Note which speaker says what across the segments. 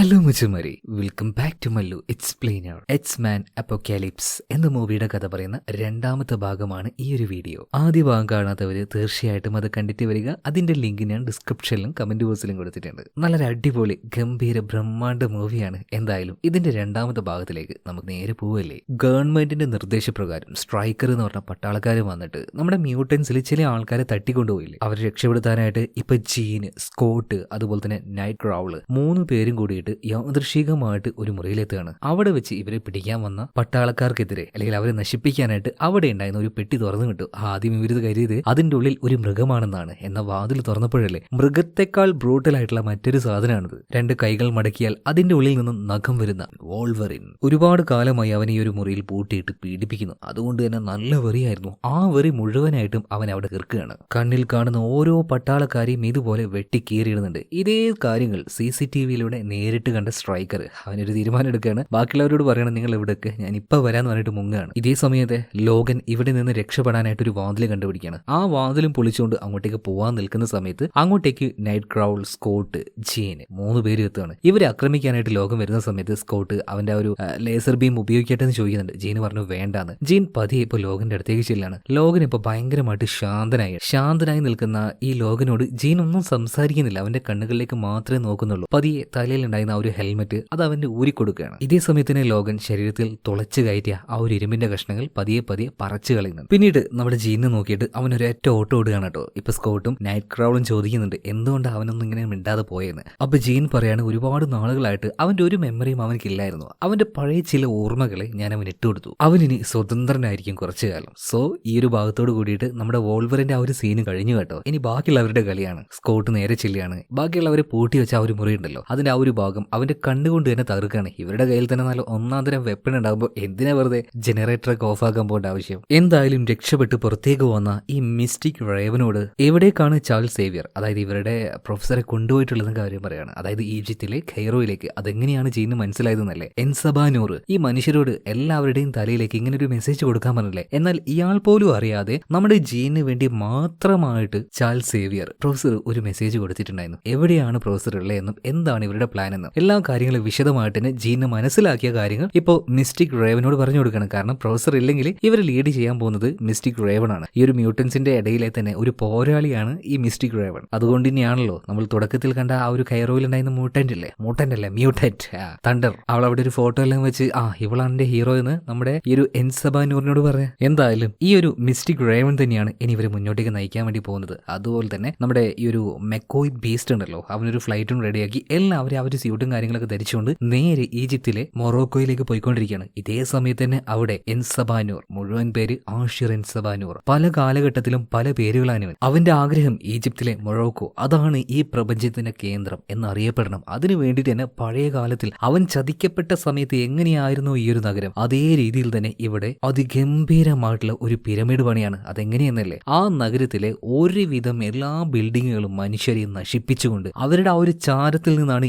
Speaker 1: Hello മുച്ചുമരി welcome back to Mallu explainer X men apocalypse എന്ന മൂവിയുടെ കഥ പറയുന്ന രണ്ടാമത്തെ ഭാഗമാണ് ഈ ഒരു വീഡിയോ ആദ്യ ഭാഗം കാണാത്തവര് തീർച്ചയായിട്ടും അത് കണ്ടിട്ട് വരിക. അതിന്റെ ലിങ്ക് ഞാൻ ഡിസ്ക്രിപ്ഷനിലും കമന്റ് ബോക്സിലും കൊടുത്തിട്ടുണ്ട്. നല്ലൊരു അടിപൊളി ഗംഭീര ബ്രഹ്മാണ്ഡ മൂവിയാണ് എന്തായാലും ഇതിന്റെ രണ്ടാമത്തെ ഭാഗത്തിലേക്ക് നമുക്ക് നേരെ പോവല്ലേ? ഗവൺമെന്റിന്റെ നിർദ്ദേശപ്രകാരം സ്ട്രൈക്കർ എന്ന് പറഞ്ഞ പട്ടാളക്കാർ വന്നിട്ട് നമ്മുടെ മ്യൂട്ടൻസിൽ ചില ആൾക്കാരെ തട്ടിക്കൊണ്ടുപോയില്ലേ? അവരെ രക്ഷപ്പെടുത്താനായിട്ട് ഇപ്പൊ ജീന് സ്കോട്ട് അതുപോലെ തന്നെ നൈറ്റ് ക്രൗൾ മൂന്ന് പേരും കൂടിയിട്ട് യാദൃശികമായിട്ട് ഒരു മുറിയിലെത്തുകയാണ്. അവിടെ വെച്ച് ഇവരെ പിടിക്കാൻ വന്ന പട്ടാളക്കാർക്കെതിരെ അല്ലെങ്കിൽ അവരെ നശിപ്പിക്കാനായിട്ട് അവിടെ ഉണ്ടായിരുന്ന ഒരു പെട്ടി തുറന്നു കിട്ടു ആദ്യം ഇവരിത് കരുതിയത് അതിന്റെ ഉള്ളിൽ ഒരു മൃഗമാണെന്നാണ്. എന്ന വാതിൽ തുറന്നപ്പോഴല്ലേ മൃഗത്തെക്കാൾ ബ്രൂട്ടൽ ആയിട്ടുള്ള മറ്റൊരു സാധനമാണിത്. രണ്ട് കൈകൾ മടക്കിയാൽ അതിന്റെ ഉള്ളിൽ നിന്നും നഖം വരുന്ന വോൾവറിൻ ഒരുപാട് കാലമായി അവൻ ഈ ഒരു മുറിയിൽ പൂട്ടിയിട്ട് പീഡിപ്പിക്കുന്നു. അതുകൊണ്ട് തന്നെ നല്ല വെറിയായിരുന്നു. ആ വെറി മുഴുവനായിട്ടും അവൻ അവിടെ കീർക്കുകയാണ് കണ്ണിൽ കാണുന്ന ഓരോ പട്ടാളക്കാരെയും ഇതുപോലെ വെട്ടിക്കീറിയിടുന്നുണ്ട്. ഇതേ കാര്യങ്ങൾ സി സി ടി വിയിലൂടെ കണ്ട സ്ട്രൈക്കർ. അവനൊരു തീരുമാനം എടുക്കുകയാണ് ബാക്കിയുള്ളവരോട് പറയണം നിങ്ങൾ ഇവിടേക്ക് ഞാൻ ഇപ്പൊ വരാന്ന് പറഞ്ഞിട്ട് മുങ്ങുകയാണ്. ഇതേ സമയത്ത് ലോകൻ ഇവിടെ നിന്ന് രക്ഷപ്പെടാനായിട്ട് ഒരു വാതിൽ കണ്ടുപിടിക്കുകയാണ്. ആ വാതിലും പൊളിച്ചുകൊണ്ട് അങ്ങോട്ടേക്ക് പോവാൻ നിൽക്കുന്ന സമയത്ത് അങ്ങോട്ടേക്ക് നൈറ്റ് ക്രൗൾ സ്കോട്ട് ജീൻ മൂന്ന് പേര് എത്തുകയാണ്. ഇവരെ ആക്രമിക്കാനായിട്ട് ലോകം വരുന്ന സമയത്ത് സ്കോട്ട് അവന്റെ ഒരു ലേസർ ബീം ഉപയോഗിക്കട്ടെ എന്ന് ചോദിക്കുന്നുണ്ട്. ജീൻ പറഞ്ഞു വേണ്ടാന്ന്. ജീൻ പതിയെ ഇപ്പൊ ലോകന്റെ അടുത്തേക്ക് ചെല്ലാണ് ലോകൻ ഇപ്പൊ ഭയങ്കരമായിട്ട് ശാന്തനായി ശാന്തനായി നിൽക്കുന്ന ഈ ലോകനോട് ജീൻ ഒന്നും സംസാരിക്കുന്നില്ല. അവന്റെ കണ്ണുകളിലേക്ക് മാത്രമേ നോക്കുന്നുള്ളൂ. പതിയെ തലയിൽ ആ ഒരു ഹെൽമെറ്റ് അത് അവന്റെ ഊരിക്കൊടുക്കുകയാണ് ഇതേ സമയത്തിന് ലോകൻ ശരീരത്തിൽ തുളച്ചു കയറ്റിയ ആ ഒരു ഇരുമ്പിന്റെ കഷ്ണങ്ങൾ പതിയെ പതിയെ പറച്ചു കളയുന്നുണ്ട്. പിന്നീട് നമ്മുടെ ജീനെ നോക്കിയിട്ട് അവൻ ഒരു ഏറ്റവും ഓട്ടം ഓടുകയാണ് കേട്ടോ. ഇപ്പൊ സ്കോട്ടും നൈറ്റ് ക്രൗളും ചോദിക്കുന്നുണ്ട് എന്തുകൊണ്ട് അവനൊന്നും ഇങ്ങനെ മിണ്ടാതെ പോയെന്ന്? അപ്പൊ ജീൻ പറയാണ് ഒരുപാട് നാളുകളായിട്ട് അവന്റെ ഒരു മെമ്മറിയും അവനക്കില്ലായിരുന്നു. അവന്റെ പഴയ ചില ഓർമ്മകളെ ഞാൻ അവൻ ഇട്ടുകൊടുത്തു അവൻ ഇനി സ്വതന്ത്രനായിരിക്കും കുറച്ചു കാലം. സോ ഈ ഒരു ഭാഗത്തോട് കൂടിയിട്ട് നമ്മുടെ വോൾവറിന്റെ ആ ഒരു സീന് കഴിഞ്ഞു കേട്ടോ. ഇനി ബാക്കിയുള്ളവരുടെ കളിയാണ്. സ്കോട്ട് നേരെ ചെല്ലിയാണ് ബാക്കിയുള്ളവരെ പൂട്ടി വെച്ച ആ ഒരു മുറി ഉണ്ടല്ലോ. അതിന്റെ ആ ഒരു ഭാഗം അവന്റെ കണ്ണുകൊണ്ട് തന്നെ തകർക്കുകയാണ്. ഇവരുടെ കയ്യിൽ തന്നെ നല്ല ഒന്നാം തരം വെപ്പൺ ഉണ്ടാകുമ്പോൾ എന്തിനാ വെറുതെ ജനറേറ്ററൊക്കെ ഓഫ് ആക്കാൻ പോകേണ്ട ആവശ്യം? എന്തായാലും രക്ഷപ്പെട്ട് പുറത്തേക്ക് വന്ന ഈ മിസ്റ്റിക് റേവനോട് എവിടേക്കാണ് ചാൾസ് സേവിയർ അതായത് ഇവരുടെ പ്രൊഫസറെ കൊണ്ടുപോയിട്ടുള്ളതെന്ന് കാര്യം പറയാണ്. അതായത് ഈജിപ്തിലെ ഖൈറോയിലേക്ക് അതെങ്ങനെയാണ് ചെയ്യുന്നത് മനസ്സിലായതെന്നല്ലേ? എൻസബാനൂർ ഈ മനുഷ്യരോട് എല്ലാവരുടെയും തലയിലേക്ക് ഇങ്ങനെ ഒരു മെസ്സേജ് കൊടുക്കാൻ പറഞ്ഞില്ലേ? എന്നാൽ ഇയാൾ പോലും അറിയാതെ നമ്മുടെ ജീനിന് വേണ്ടി മാത്രമായിട്ട് ചാൾസ് സേവിയർ പ്രൊഫസർ ഒരു മെസ്സേജ് കൊടുത്തിട്ടുണ്ടായിരുന്നു. എവിടെയാണ് പ്രൊഫസർ ഉള്ളതെന്നും എന്താണ് ഇവരുടെ പ്ലാൻ എന്നും. എല്ലാ കാര്യങ്ങളും വിശദമായിട്ട് തന്നെ ജീന് മനസ്സിലാക്കിയ കാര്യങ്ങൾ ഇപ്പോൾ മിസ്റ്റിക് റേവനോട് പറഞ്ഞു കൊടുക്കണം കാരണം പ്രൊഫസർ ഇല്ലെങ്കിൽ ഇവർ ലീഡ് ചെയ്യാൻ പോകുന്നത് മിസ്റ്റിക് റേവൺ ആണ് ഈ ഒരു മ്യൂട്ടൻസിന്റെ ഇടയിലെ തന്നെ ഒരു പോരാളിയാണ് ഈ മിസ്റ്റിക് റേവൺ അതുകൊണ്ട് തന്നെയാണല്ലോ നമ്മൾ തുടക്കത്തിൽ കണ്ട ആ ഒരു കൈറോയിൽ ഉണ്ടായിരുന്ന മ്യൂട്ടന്റ് അല്ലേ മ്യൂട്ടന്റ് അല്ലേ? മ്യൂട്ടന്റ്. തണ്ടർ. അവൾ അവിടെ ഒരു ഫോട്ടോ എല്ലാം വെച്ച് ആ ഇവളാണ് എന്റെ ഹീറോ എന്ന് നമ്മുടെ ഈ ഒരു എൻസബാനൂറിനോട് പറഞ്ഞ. എന്തായാലും ഈ ഒരു മിസ്റ്റിക് റേവൺ തന്നെയാണ് ഇനി ഇവരെ മുന്നോട്ടേക്ക് നയിക്കാൻ വേണ്ടി പോകുന്നത്. അതുപോലെ തന്നെ നമ്മുടെ ഈ ഒരു മെക്കോയ് ബീസ്റ്റ് ഉണ്ടല്ലോ അവനൊരു ഫ്ലൈറ്റും റെഡിയാക്കി എല്ലാവരും ഒരു സ്യൂട്ടും കാര്യങ്ങളൊക്കെ ധരിച്ചുകൊണ്ട് നേരെ ഈജിപ്തിലെ മൊറോക്കോയിലേക്ക് പോയിക്കൊണ്ടിരിക്കുകയാണ്. ഇതേ സമയത്ത് തന്നെ അവിടെ എൻസബാനൂർ മുഴുവൻ പേര് ആഷിർ എൻസബാനൂർ. പല കാലഘട്ടത്തിലും പല പേരുകളാണ്. അവന്റെ ആഗ്രഹം ഈജിപ്തിലെ മൊറോക്കോ അതാണ് ഈ പ്രപഞ്ചത്തിന്റെ കേന്ദ്രം എന്നറിയപ്പെടണം. അതിനു വേണ്ടിട്ട് തന്നെ പഴയ കാലത്തിൽ അവൻ ചതിക്കപ്പെട്ട സമയത്ത് എങ്ങനെയായിരുന്നു ഈ ഒരു നഗരം? അതേ രീതിയിൽ തന്നെ ഇവിടെ അതിഗംഭീരമായിട്ടുള്ള ഒരു പിരമിഡ് പണിയാണ്. അതെങ്ങനെയെന്നല്ലേ? ആ നഗരത്തിലെ ഒരുവിധം എല്ലാ ബിൽഡിങ്ങുകളും മനുഷ്യരെ നശിപ്പിച്ചുകൊണ്ട് അവരുടെ ആ ഒരു ചാരത്തിൽ നിന്നാണ്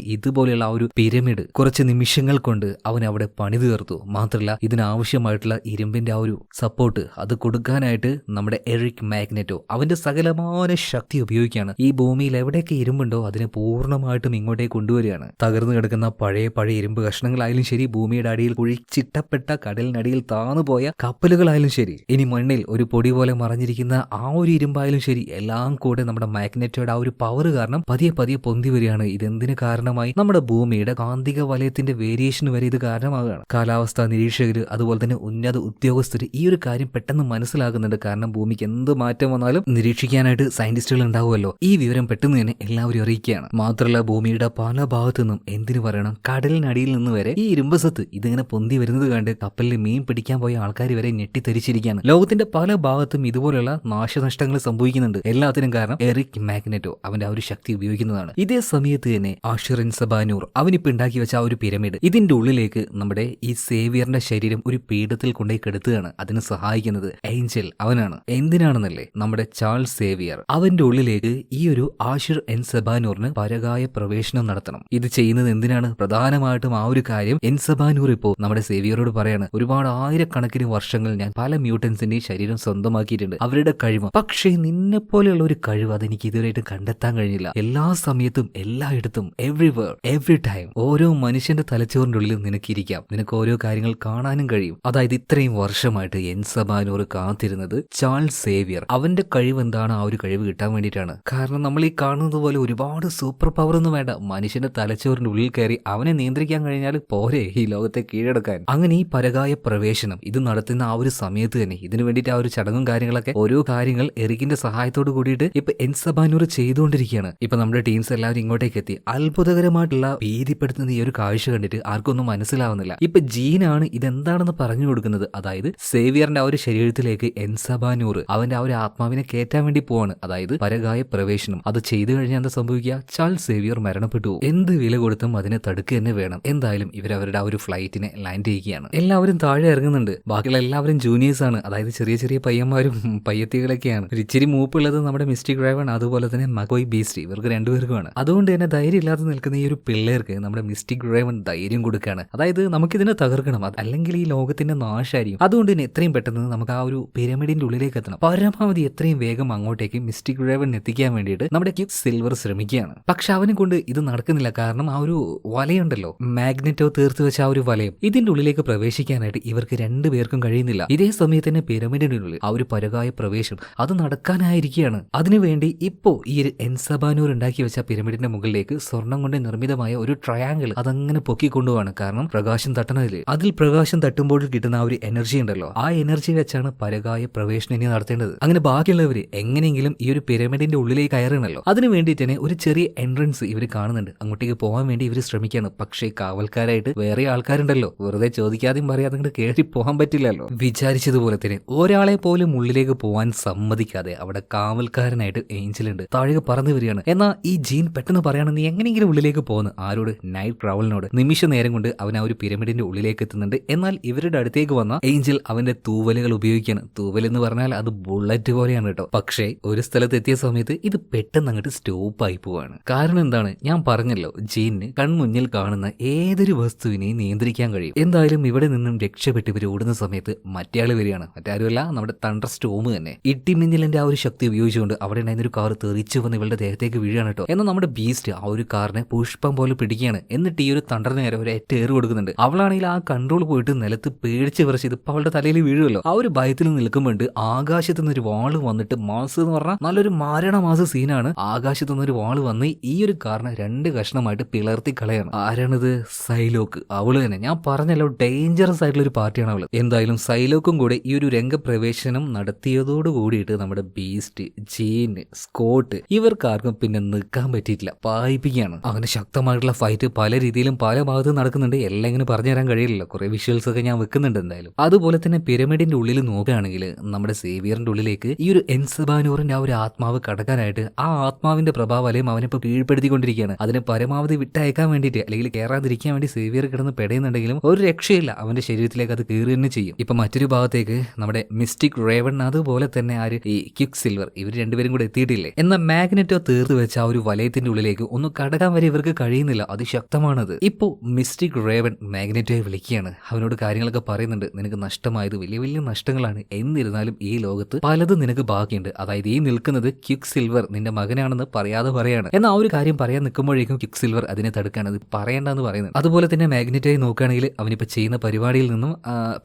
Speaker 1: ഇതുപോലെയുള്ള ആ ഒരു പിരമിഡ് കുറച്ച് നിമിഷങ്ങൾ കൊണ്ട് അവൻ അവിടെ പണി തീർത്തു. മാത്രമല്ല ഇതിനാവശ്യമായിട്ടുള്ള ഇരുമ്പിന്റെ ആ ഒരു സപ്പോർട്ട് അത് കൊടുക്കാനായിട്ട് നമ്മുടെ എറിക് മാഗ്നറ്റോ അവന്റെ സകലമായ ശക്തി ഉപയോഗിക്കുകയാണ്. ഈ ഭൂമിയിൽ എവിടെയൊക്കെ ഇരുമ്പുണ്ടോ അതിനെ പൂർണമായിട്ടും ഇങ്ങോട്ടേക്ക് കൊണ്ടുവരികയാണ്. തകർന്നു കിടക്കുന്ന പഴയ പഴയ ഇരുമ്പ് കഷ്ണങ്ങളായാലും ശരി ഭൂമിയുടെ അടിയിൽ കുഴിച്ചിട്ടപ്പെട്ട കടലിനടിയിൽ താന്നുപോയ കപ്പലുകളായാലും ശരി ഇനി മണ്ണിൽ ഒരു പൊടി പോലെ മറഞ്ഞിരിക്കുന്ന ആ ഒരു ഇരുമ്പായാലും ശരി എല്ലാം കൂടെ നമ്മുടെ മാഗ്നറ്റോയുടെ ആ ഒരു പവർ കാരണം പതിയെ പതിയെ പൊന്തി വരികയാണ്. ഇതെന്തിന് കാരണമായി? നമ്മുടെ ഭൂമിയുടെ കാന്തിക വലയത്തിന്റെ വേരിയേഷൻ വരെ ഇത് കാരണമാകുകയാണ് കാലാവസ്ഥാ നിരീക്ഷകര് അതുപോലെ തന്നെ ഉന്നത ഉദ്യോഗസ്ഥർ ഈ ഒരു കാര്യം പെട്ടെന്ന് മനസ്സിലാക്കുന്നുണ്ട് കാരണം ഭൂമിക്ക് എന്ത് മാറ്റം വന്നാലും നിരീക്ഷിക്കാനായിട്ട് സയന്റിസ്റ്റുകൾ ഉണ്ടാവുമല്ലോ. ഈ വിവരം പെട്ടെന്ന് തന്നെ എല്ലാവരും അറിയിക്കുകയാണ്. മാത്രമല്ല ഭൂമിയുടെ പല ഭാഗത്തു നിന്നും എന്തിനു പറയണം? കടലിനടിയിൽ നിന്ന് വരെ ഈ ഇരുമ്പസത്ത് ഇതിങ്ങനെ പൊന്തി വരുന്നത് കണ്ട് കപ്പലിൽ മീൻ പിടിക്കാൻ പോയ ആൾക്കാർ വരെ ഞെട്ടിത്തെരിച്ചിരിക്കുകയാണ് ലോകത്തിന്റെ പല ഭാഗത്തും ഇതുപോലുള്ള നാശനഷ്ടങ്ങൾ സംഭവിക്കുന്നുണ്ട്. എല്ലാത്തിനും കാരണം എറിക് മാഗ്നറ്റോ അവന്റെ ആ ഒരു ശക്തി ഉപയോഗിക്കുന്നതാണ്. ഇതേ സമയത്ത് തന്നെ ആഷിറിൻ സബാനൂർ അവനിപ്പോ ഉണ്ടാക്കി വെച്ച ആ ഒരു പിരമിഡ് ഇതിന്റെ ഉള്ളിലേക്ക് നമ്മുടെ ഈ സേവിയറിന്റെ ശരീരം ഒരു പീഠത്തിൽ കൊണ്ടുപോയി കെടുത്തുകയാണ്. അതിന് സഹായിക്കുന്നത് ഏഞ്ചൽ അവനാണ്. എന്തിനാണെന്നല്ലേ? നമ്മുടെ ചാൾസ് സേവിയർ അവന്റെ ഉള്ളിലേക്ക് ഈ ഒരു ആഷിർ എൻ സബാനൂറിന് പരകായ പ്രവേശനം നടത്തണം. ഇത് ചെയ്യുന്നത് എന്തിനാണ്? പ്രധാനമായിട്ടും ആ ഒരു കാര്യം എൻ സബാനൂർ ഇപ്പോ നമ്മുടെ സേവിയറോട് പറയാണ്. ഒരുപാട് ആയിരക്കണക്കിന് വർഷങ്ങൾ ഞാൻ പല മ്യൂട്ടൻസിന്റെ ശരീരം സ്വന്തമാക്കിയിട്ടുണ്ട്. അവരുടെ കഴിവ്. പക്ഷേ നിന്നെ പോലെയുള്ള ഒരു കഴിവ് അതെനിക്ക് ഇതുവരെയായിട്ട് കണ്ടെത്താൻ കഴിഞ്ഞില്ല. എല്ലാ സമയത്തും എല്ലായിടത്തും എവ്രിവർ എവറി ടൈം ഓരോ മനുഷ്യന്റെ തലച്ചോറിന്റെ ഉള്ളിൽ നിനക്കിരിക്കാം. നിനക്ക് ഓരോ കാര്യങ്ങൾ കാണാനും കഴിയും. അതായത് ഇത്രയും വർഷമായിട്ട് എൻ എൻസബാനോർ കാത്തിരുന്നത് ചാൾസ് സേവിയർ. അവന്റെ കഴിവ് എന്താണ് ആ ഒരു കഴിവ് കിട്ടാൻ വേണ്ടിയിട്ടാണ്. കാരണം നമ്മൾ ഈ കാണുന്നത് പോലെ ഒരുപാട് സൂപ്പർ പവർ ഒന്നും വേണ്ട. മനുഷ്യന്റെ തലച്ചോറിന്റെ ഉള്ളിൽ കയറി അവനെ നിയന്ത്രിക്കാൻ കഴിഞ്ഞാൽ പോരെ ഈ ലോകത്തെ കീഴടക്കാൻ. അങ്ങനെ ഈ പരകായ പ്രവേശനം ഇത് നടത്തുന്ന ആ ഒരു സമയത്ത് തന്നെ ഇതിനു വേണ്ടിയിട്ട് ആ ഒരു ചടങ്ങും കാര്യങ്ങളൊക്കെ ഓരോ കാര്യങ്ങൾ എറിക്കിന്റെ സഹായത്തോട് കൂടിയിട്ട് ഇപ്പൊ എൻ സബാനൂർ ചെയ്തുകൊണ്ടിരിക്കുകയാണ്. ഇപ്പൊ നമ്മുടെ ടീംസ് എല്ലാവരും ഇങ്ങോട്ടേക്ക് എത്തി അത്ഭുതകരമായിട്ടുള്ള ഭീതിപ്പെടുത്തുന്ന ഈ ഒരു കാഴ്ച കണ്ടിട്ട് ആർക്കൊന്നും മനസ്സിലാവുന്നില്ല. ഇപ്പൊ ജീനാണ് ഇതെന്താണെന്ന് പറഞ്ഞു കൊടുക്കുന്നത്? അതായത് സേവിയറിന്റെ ആ ഒരു ശരീരത്തിലേക്ക് എൻസബാനൂർ അവന്റെ ആ ഒരു ആത്മാവിനെ കയറ്റാൻ വേണ്ടി പോവാണ്. അതായത് പരകായ പ്രവേശനം. അത് ചെയ്തു കഴിഞ്ഞാൽ എന്താ സംഭവിക്കുക? ചാൾ സേവിയർ മരണപ്പെട്ടു. എന്ത് വില കൊടുത്തും അതിനെ തടുക്കുക തന്നെ വേണം. എന്തായാലും ഇവർ അവരുടെ ആ ഒരു ഫ്ലൈറ്റിനെ ലാൻഡ് ചെയ്യുകയാണ്. എല്ലാവരും താഴെ ഇറങ്ങുന്നുണ്ട്. ബാക്കിയുള്ള എല്ലാവരും ജൂനിയേഴ്സ് ആണ്. അതായത് ചെറിയ ചെറിയ പയ്യന്മാരും പയ്യത്തികളൊക്കെയാണ്. ഇച്ചിരി മൂപ്പുള്ളത് നമ്മുടെ മിസ്റ്റിക് ഡ്രൈവർ അതുപോലെ തന്നെ മകോയ് ബീസ്റ്റ്. ഇവർക്ക് രണ്ടുപേർക്കുമാണ്. അതുകൊണ്ട് തന്നെ ധൈര്യം ഇല്ലാതെ നിൽക്കുന്ന ഈ ഒരു പിള്ളേർക്ക് നമ്മുടെ മിസ്റ്റിക് ഡ്രൈവൻ ധൈര്യം കൊടുക്കുകയാണ്. അതായത് നമുക്കിതിനെ തകർക്കണം. അല്ലെങ്കിൽ ഈ ലോകത്തിന്റെ നാശായിരിക്കും അതുകൊണ്ട് തന്നെ എത്രയും പെട്ടെന്ന് നമുക്ക് ആ ഒരു പിരമിഡിന്റെ ഉള്ളിലേക്ക് എത്തണം. പരമാവധി എത്രയും വേഗം അങ്ങോട്ടേക്ക് മിസ്റ്റിക് ഡ്രൈവൻ എത്തിക്കാൻ വേണ്ടിയിട്ട് നമ്മുടെ ക്യൂബ് സിൽവർ ശ്രമിക്കുകയാണ്. പക്ഷെ അവനെ കൊണ്ട് ഇത് നടക്കുന്നില്ല. കാരണം ആ ഒരു വലയുണ്ടല്ലോ. മാഗ്നറ്റോ തീർത്ത് വെച്ച ആ ഒരു വലയം. ഇതിന്റെ ഉള്ളിലേക്ക് പ്രവേശിക്കാനായിട്ട് ഇവർക്ക് രണ്ടുപേർക്കും കഴിയുന്നില്ല. ഇതേ സമയത്ത് തന്നെ പിരമിഡിന്റെ ഉള്ളിൽ ആ ഒരു പരകായ പ്രവേശം അത് നടക്കാനായിരിക്കുകയാണ്. അതിനുവേണ്ടി ഇപ്പോ ഈ ഒരു എൻസബാനൂർ ഉണ്ടാക്കി വെച്ച പിരമിഡിന്റെ മുകളിലേക്ക് സ്വർണം കൊണ്ട് നിർമ്മിതമായ ഒരു ട്രയാങ്കിൾ അതങ്ങനെ പൊക്കിക്കൊണ്ടുപോവാണ് കാരണം പ്രകാശം തട്ടണതിൽ അതിൽ പ്രകാശം തട്ടുമ്പോൾ കിട്ടുന്ന ആ ഒരു എനർജി ഉണ്ടല്ലോ. ആ എനർജി വെച്ചാണ് പരകായ പ്രവേശനം ഇനി നടത്തേണ്ടത്. അങ്ങനെ ബാക്കിയുള്ളവര് എങ്ങനെയെങ്കിലും ഈ ഒരു പിരമിഡിന്റെ ഉള്ളിലേക്ക് കയറണല്ലോ. അതിനു വേണ്ടിയിട്ട് തന്നെ ഒരു ചെറിയ എൻട്രൻസ് ഇവർ കാണുന്നുണ്ട്. അങ്ങോട്ടേക്ക് പോകാൻ വേണ്ടി ഇവർ ശ്രമിക്കുകയാണ് പക്ഷേ കാവൽക്കാരായിട്ട് വേറെ ആൾക്കാരുണ്ടല്ലോ. വെറുതെ ചോദിക്കാതെയും പറയാതെ അങ്ങോട്ട് കയറി പോകാൻ പറ്റില്ലല്ലോ. വിചാരിച്ചതുപോലെ തന്നെ ഒരാളെ പോലും ഉള്ളിലേക്ക് പോകാൻ സമ്മതിക്കാതെ അവിടെ കാവൽക്കാരനായിട്ട് ഏഞ്ചൽ ഉണ്ട് താഴെ പറഞ്ഞു വരികയാണ്. എന്നാ ഈ ജീൻ പെട്ടെന്ന് പറയണം എങ്ങനെയെങ്കിലും ഉള്ളിലേക്ക് പോകുന്നു ആരോട് നൈറ്റ് ട്രാവലിനോട് നിമിഷ നേരം കൊണ്ട് അവൻ ആ ഒരു പിരമിഡിന്റെ ഉള്ളിലേക്ക് എത്തുന്നുണ്ട്. എന്നാൽ ഇവരുടെ അടുത്തേക്ക് വന്ന ഏഞ്ചൽ അവന്റെ തൂവലുകൾ ഉപയോഗിക്കുകയാണ്. തൂവൽ എന്ന് പറഞ്ഞാൽ അത് ബുള്ളറ്റ് പോലെയാണ് കേട്ടോ. പക്ഷേ ഒരു സ്ഥലത്ത് എത്തിയ സമയത്ത് ഇത് പെട്ടെന്ന് അങ്ങോട്ട് സ്റ്റോപ്പ് ആയി പോവാണ്. കാരണം എന്താണ്? ഞാൻ പറഞ്ഞല്ലോ ജീനിന് കൺമുന്നിൽ കാണുന്ന ഏതൊരു വസ്തുവിനെയും നിയന്ത്രിക്കാൻ കഴിയും. എന്തായാലും ഇവിടെ നിന്നും രക്ഷപ്പെട്ട് ഇവർ ഓടുന്ന സമയത്ത് മറ്റേയാൾ വരികയാണ്. മറ്റാരുമല്ല നമ്മുടെ തണ്ടർ സ്റ്റോം തന്നെ. ഇട്ടിമിന്നലിന്റെ ആ ഒരു ശക്തി ഉപയോഗിച്ചുകൊണ്ട് അവിടെ ഉണ്ടായിരുന്ന ഒരു കാർ തെറിച്ചു വന്ന് ഇവളുടെ ദേഹത്തേക്ക് വീഴാണ് കേട്ടോ. എന്നാൽ നമ്മുടെ ബീസ്റ്റ് ആ ഒരു കാറിനെ പുഷ്പം പോലെ പിടിക്കുകയാണ്. എന്നിട്ട് ഈ ഒരു തണ്ടറിന് നേരെ ഒരു ടേറ് കൊടുക്കുന്നുണ്ട്. അവളാണെങ്കിൽ ആ കൺട്രോൾ പോയിട്ട് നിലത്ത് പേടിച്ച് വിറച്ച് ഇതിപ്പോൾ അവളുടെ തലയിൽ വീഴുമല്ലോ ആ ഒരു ഭയത്തിൽ നിൽക്കുമ്പോണ്ട് ആകാശത്ത് നിന്ന് ഒരു വാൾ വന്നിട്ട് മാസ് എന്ന് പറഞ്ഞാൽ നല്ലൊരു മാരണ മാസ് സീനാണ് ആകാശത്ത് നിന്ന് ഒരു വാൾ വന്ന് ഈ ഒരു കാറിനെ രണ്ട് കഷ്ണമായിട്ട് പിളർത്തി കളയാണ്. ആരാണിത്? സൈലോക്ക്. അവൾ തന്നെ. ഞാൻ പറഞ്ഞല്ലോ ഡേഞ്ചറസ് ആയിട്ടുള്ള ഒരു പാർട്ടിയാണ് അവൾ. എന്തായാലും സൈലോക്കും കൂടെ ഈ ഒരു രംഗപ്രവേശനം നടത്തിയതോട് കൂടിയിട്ട് നമ്മുടെ ബീസ്റ്റ് ജീൻ സ്കോട്ട് ഇവർക്കാർക്കും പിന്നെ നിൽക്കാൻ പറ്റിയിട്ടില്ല. പായിപ്പിക്കുകയാണ്. അങ്ങനെ ശക്തമായിട്ടുള്ള ഫൈറ്റ് പല രീതിയിലും പല ഭാഗത്തും നടക്കുന്നുണ്ട്. എല്ലാം ഇങ്ങനെ പറഞ്ഞു തരാൻ കഴിയില്ല കുറേ വിഷ്വൽസ് ഒക്കെ ഞാൻ വെക്കുന്നുണ്ട് എന്തായാലും. അതുപോലെ തന്നെ പിരമിഡിന്റെ ഉള്ളിൽ നോക്കുകയാണെങ്കിൽ നമ്മുടെ സേവിയറിന്റെ ഉള്ളിലേക്ക് ഈ ഒരു എൻസബാനൂറിന്റെ ആ ഒരു ആത്മാവ് കടക്കാനായിട്ട് ആ ആത്മാവിന്റെ പ്രഭാവം പ്രഭാവലയം അവനിപ്പോ കീഴ്പ്പെടുത്തിക്കൊണ്ടിരിക്കുകയാണ്. അതിനെ പരമാവധി വിട്ടയക്കാൻ വേണ്ടിയിട്ട് അല്ലെങ്കിൽ കയറാതിരിക്കാൻ വേണ്ടി സേവിയർ കിടന്ന് പെടയുന്നുണ്ടെങ്കിലും ഒരു രക്ഷയില്ല. അവന്റെ ശരീരത്തിലേക്ക് അത് കയറി തന്നെ ചെയ്യും. ഇപ്പൊ മറ്റൊരു ഭാഗത്തേക്ക് നമ്മുടെ മിസ്റ്റിക് റേവൺ അതുപോലെ തന്നെ ആര് ഈ ക്യുക് സിൽവർ ഇവർ രണ്ടുപേരും കൂടെ എത്തിയിട്ടില്ലേ? എന്നാൽ മാഗ്നറ്റോ തീർത്ത് വെച്ച ആ ഒരു വലയത്തിന്റെ ഉള്ളിലേക്ക് ഒന്ന് കടക്കാൻ വരെ ഇവർക്ക് കഴിയുന്നില്ല അതിശക്തമാണത്. ഇപ്പോ മിസ്റ്റിക് റേവൻ മാഗ്നറ്റോയെ വിളിക്കുകയാണ്. അവനോട് കാര്യങ്ങളൊക്കെ പറയുന്നുണ്ട്. നിനക്ക് നഷ്ടമായത് വലിയ വലിയ നഷ്ടങ്ങളാണ്. എന്നിരുന്നാലും ഈ ലോകത്ത് പലതും നിനക്ക് ബാക്കിയുണ്ട്. അതായത് ഈ നിൽക്കുന്നത് ക്യുക് സിൽവർ നിന്റെ മകനാണെന്ന് പറയാതെ പറയാണ്. എന്നാൽ ആ ഒരു കാര്യം പറയാൻ നിൽക്കുമ്പോഴേക്കും ക്യുക് സിൽവർ അതിനെ തടുക്കാണ്. അത് പറയേണ്ടെന്ന് പറയുന്നത് അതുപോലെ തന്നെ മാഗ്നറ്റായി നോക്കുകയാണെങ്കിൽ അവനിപ്പോ ചെയ്യുന്ന പരിപാടിയിൽ നിന്നും